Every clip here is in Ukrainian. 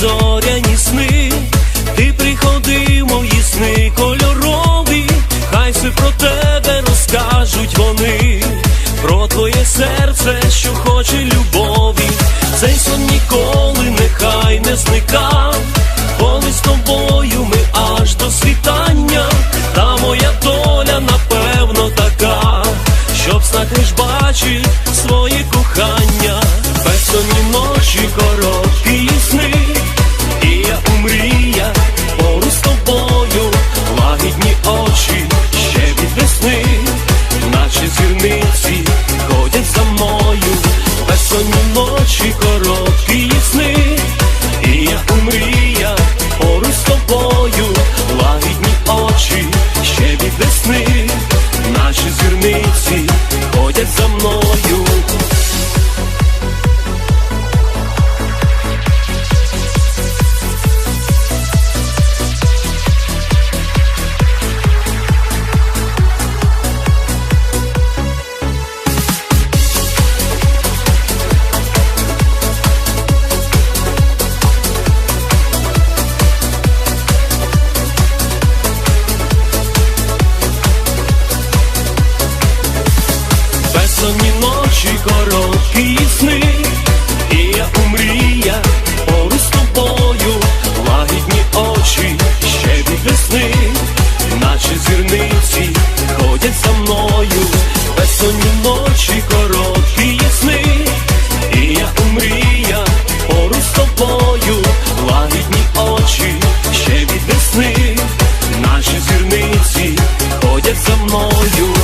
зоряні сни, ти приходи, мої сни кольорові, хай все про тебе розкажуть вони, про твоє серце, що хоче любові, цей сон ніколи нехай не зникав, коли з тобою ми аж до світання, та моя доля, напевно, така, щоб знак лиш бачить своє кохання, безсонні ночі короткі. со мной лагідні очі ще від весни, наші зірниці ходять за мною.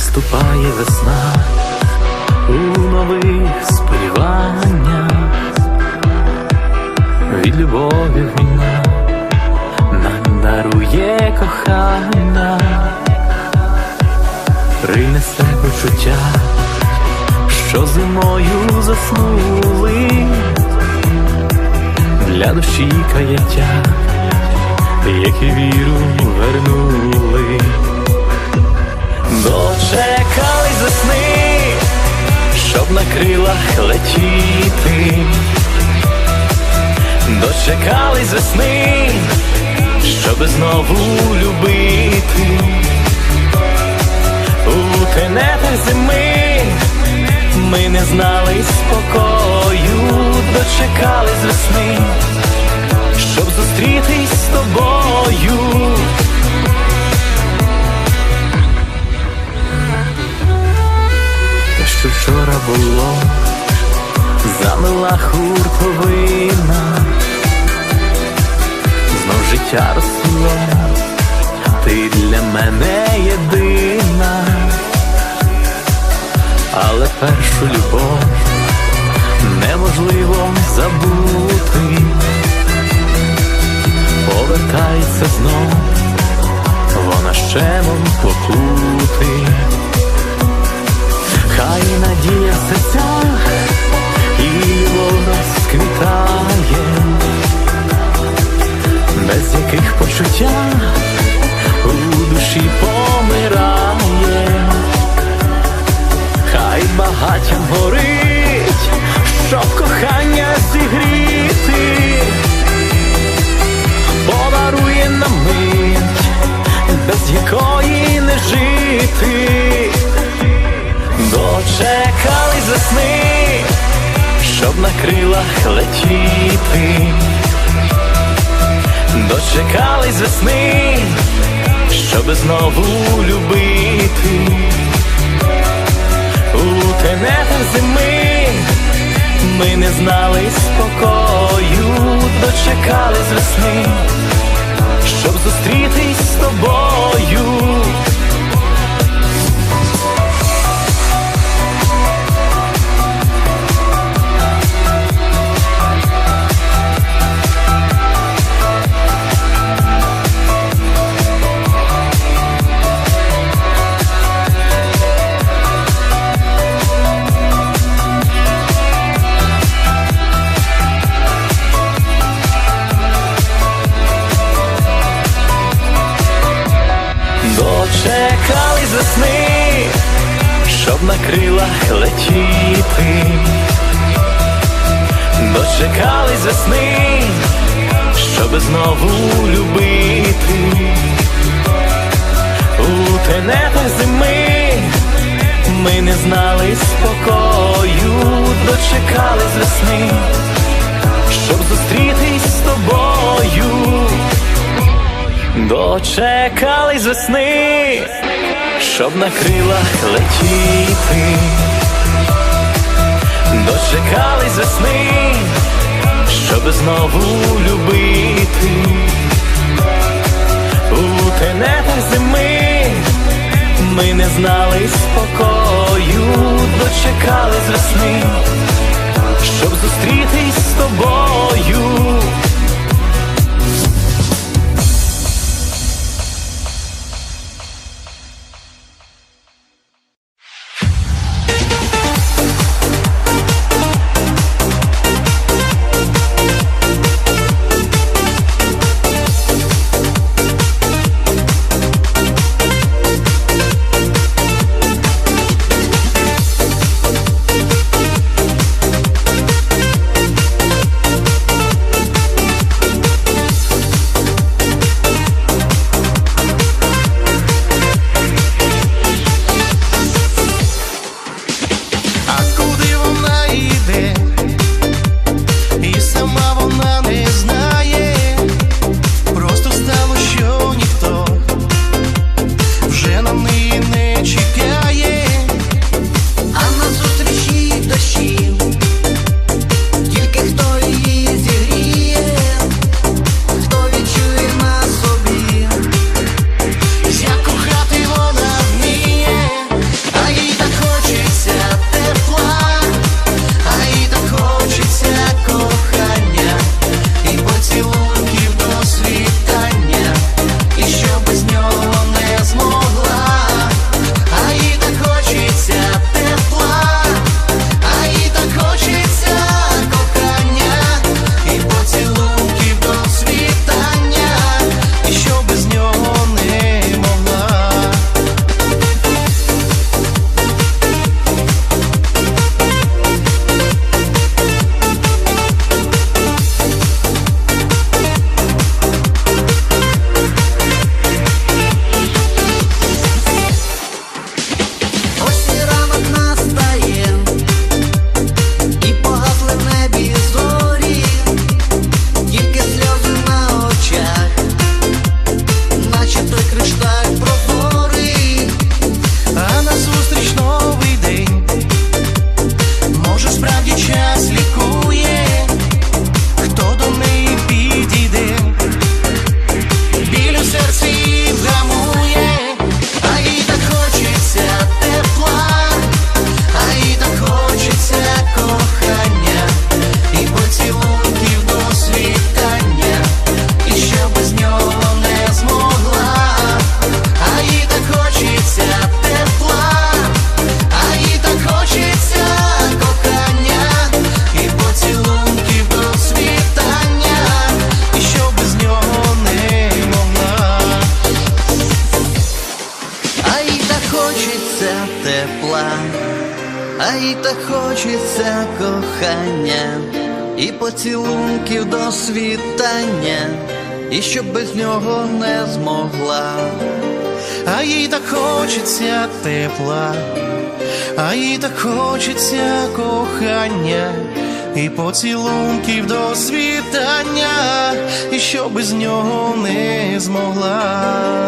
Наступає весна. У нових сподіваннях. Від любові війна. Нам дарує кохання, принесе почуття, що зимою заснули. Для душі каяття, як і віру вернули. Дочекались весни, щоб на крилах летіти. Дочекались весни, щоб знову любити. У тенетах зими ми не знали спокою, дочекались весни, хуртовина, знов життя росло, ти для мене єдина, але першу любов неможливо забути, повертається знов, вона щемом покути. Хай надія любов розквітає, без яких почуття у душі помирає, хай багаттям горить, щоб кохання зігріти, подарує нам мить, без якої не жити. Дочекались весни, щоб на крилах летіти. Дочекались весни, щоб знову любити. У тенетах зими ми не знали спокою, дочекались весни, щоб зустрітись з тобою. Дочекались весни, щоб знову любити. У тенетах зими ми не знали спокою, дочекались весни, щоб зустрітись з тобою. Дочекались весни, щоб на крилах летіти. Дочекались весни, щоб знову любити. У тенетах зими ми не знали спокою, дочекались весни, щоб зустрітись з тобою. І щоб без нього не змогла. А їй так хочеться тепла, а їй так хочеться кохання і поцілунків до світання, і щоб без нього не змогла.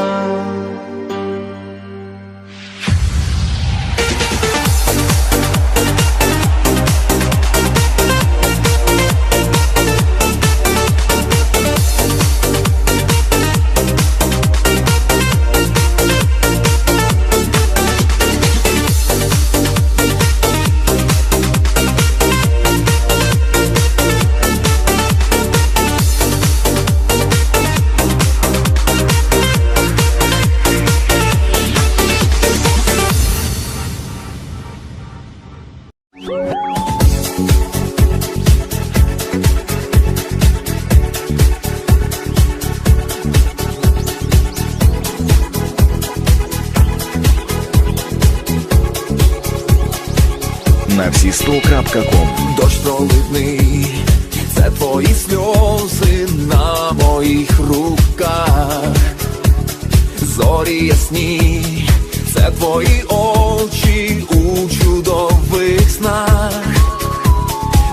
Це твої очі у чудових снах.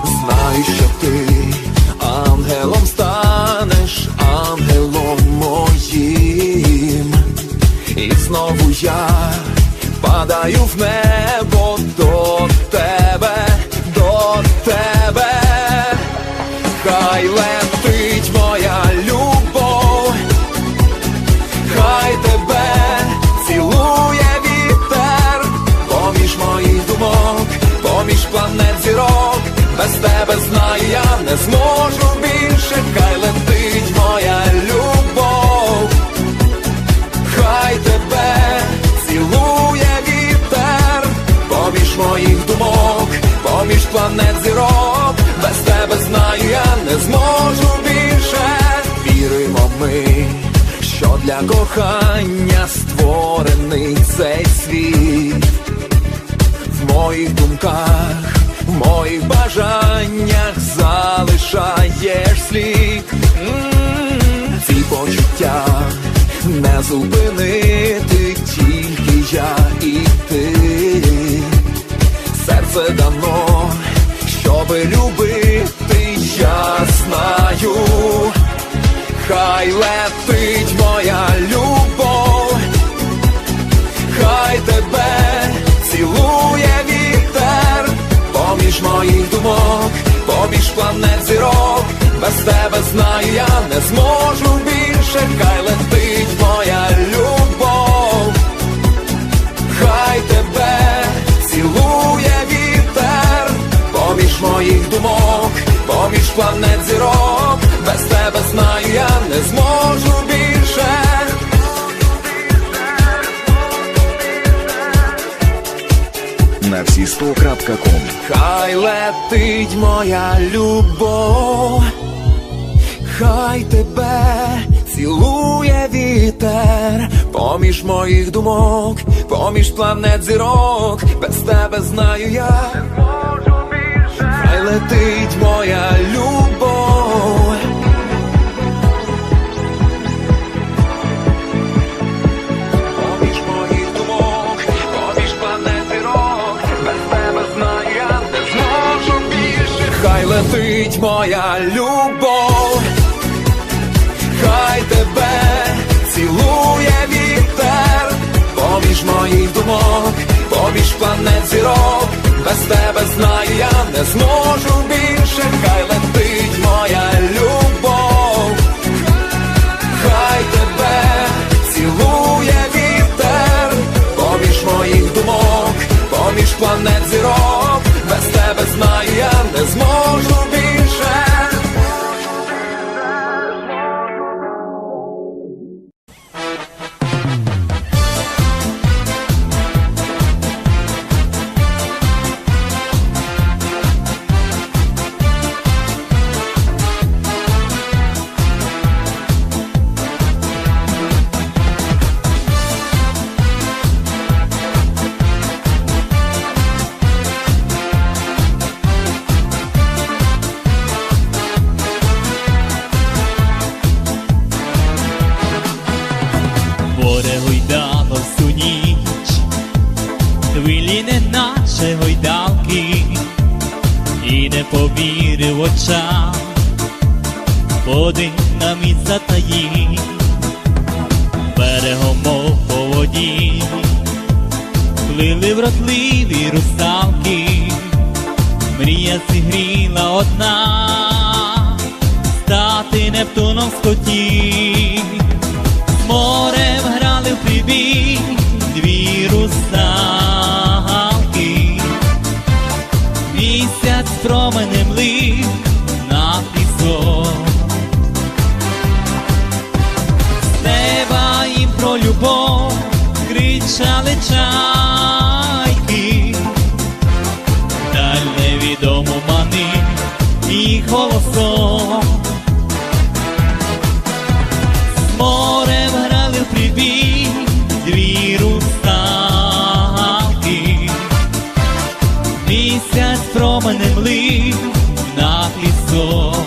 Знаю, що ти ангелом станеш, ангелом моїм. І знову я падаю в небо ми, що для кохання створений цей світ. В моїх думках, в моїх бажаннях залишаєш слід. Ці почуття не зупинити тільки я і ти. Серце дано, щоби любити, я знаю. Хай летить моя любов, хай тебе цілує вітер, поміж моїх думок, поміж планет зірок, без тебе знаю, я не зможу більше, хай летить моя любов, хай тебе цілує вітер, поміж моїх думок, поміж планет зірок, ком. Хай летить моя любов, хай тебе цілує вітер, поміж моїх думок, поміж планет зірок, без тебе знаю я. Хай летить моя любов. Летить моя любов, хай тебе цілує вітер, поміж моїх думок, поміж планет зірок, без тебе знаю, я не зможу більше, хай летить море гойдало всю ніч, хвилі не наче гойдалки, і не повірив очам, один на міць затаїв, берегом мов по воді, плили вродливі русалки, мрія зігріла одна, стати Нептуном скотів чайки, даль невідому манив їх голосом. З морем грали в прибій дві русалки. Місяць променем лив на пісок.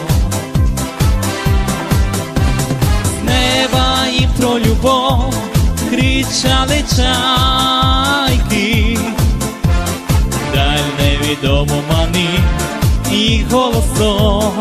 Кричали чайки, даль невідомо мани їх голосом.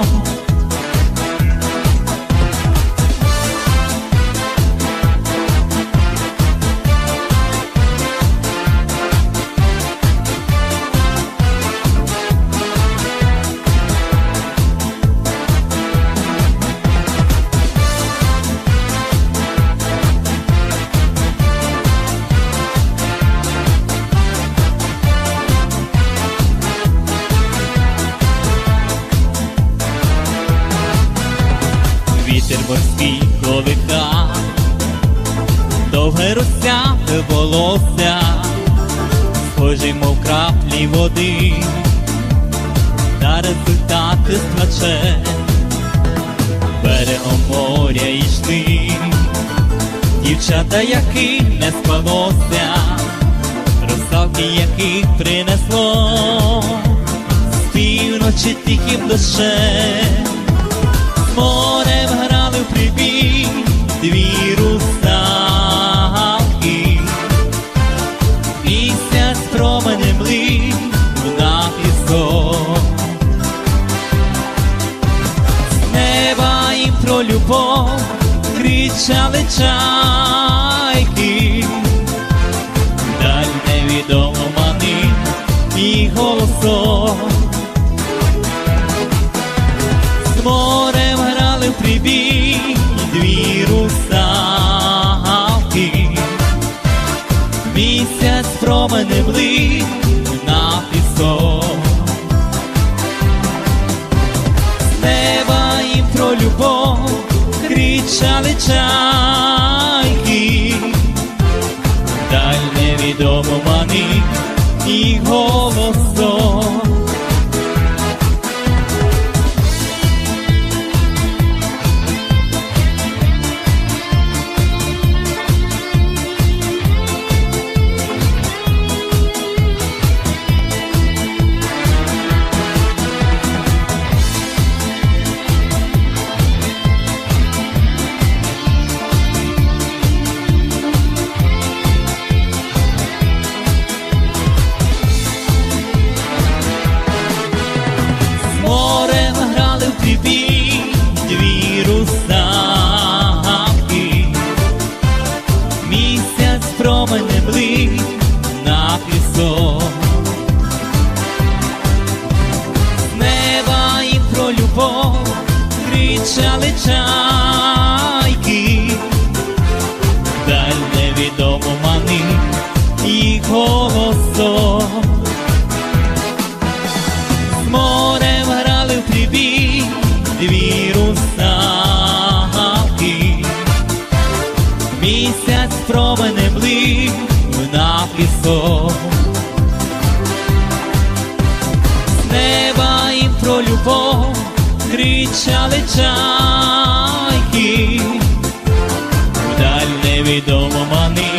Морський колиха, довге розсяте волосся, схожі, мов краплі води, та результати сплаче, берегом моря йшли, дівчата, яким не спалося, русалки, яких принесло, з півночі тихим морем прибій дві. Місяць променем лив на пісок. Неба їм про кричали чайки, променем на пісок. З неба їм про любов кричали чайки, даль невідомо мани і голосом. Про любов кричали чайки, вдаль невідомо манив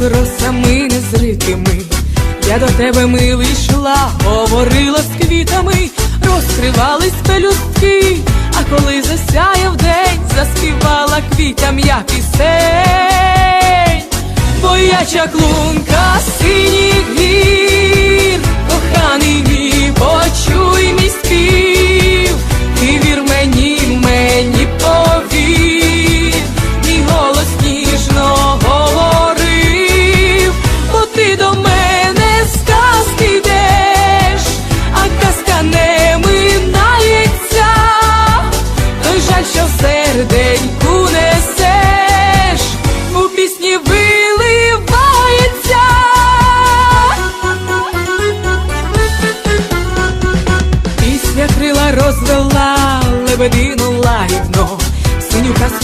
росами незритими, я до тебе милий йшла, говорила з квітами, розкривались пелюстки, а коли засяяв день, заспівала квітям як пісень, бо я чаклу.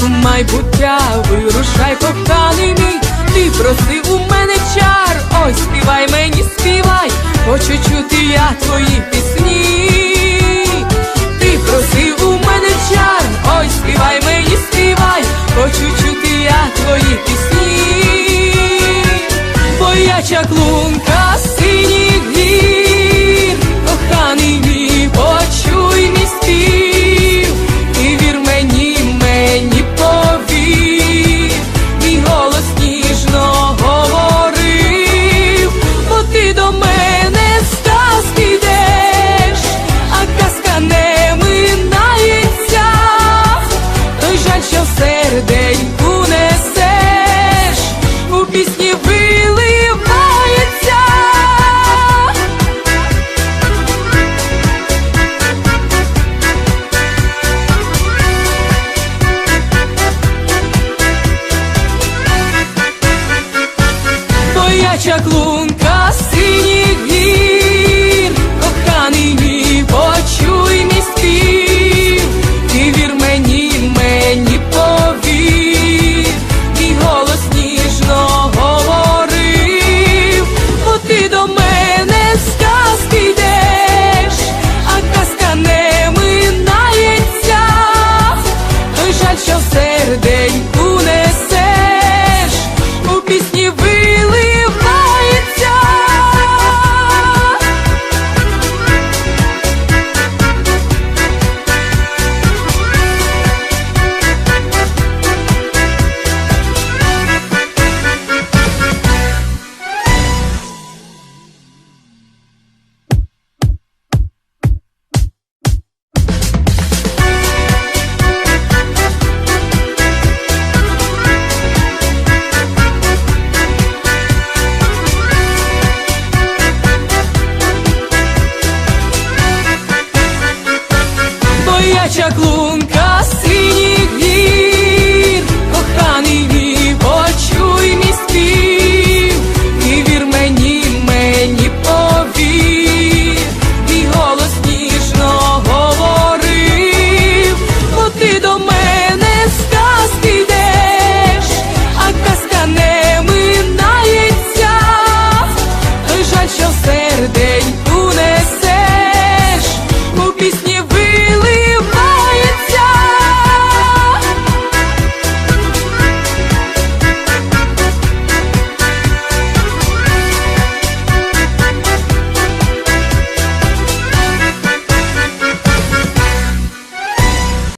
у майбуття, вирушай, коханий мій, ти просив у мене чар, ось співай мені, співай, хочу чути я твої пісні.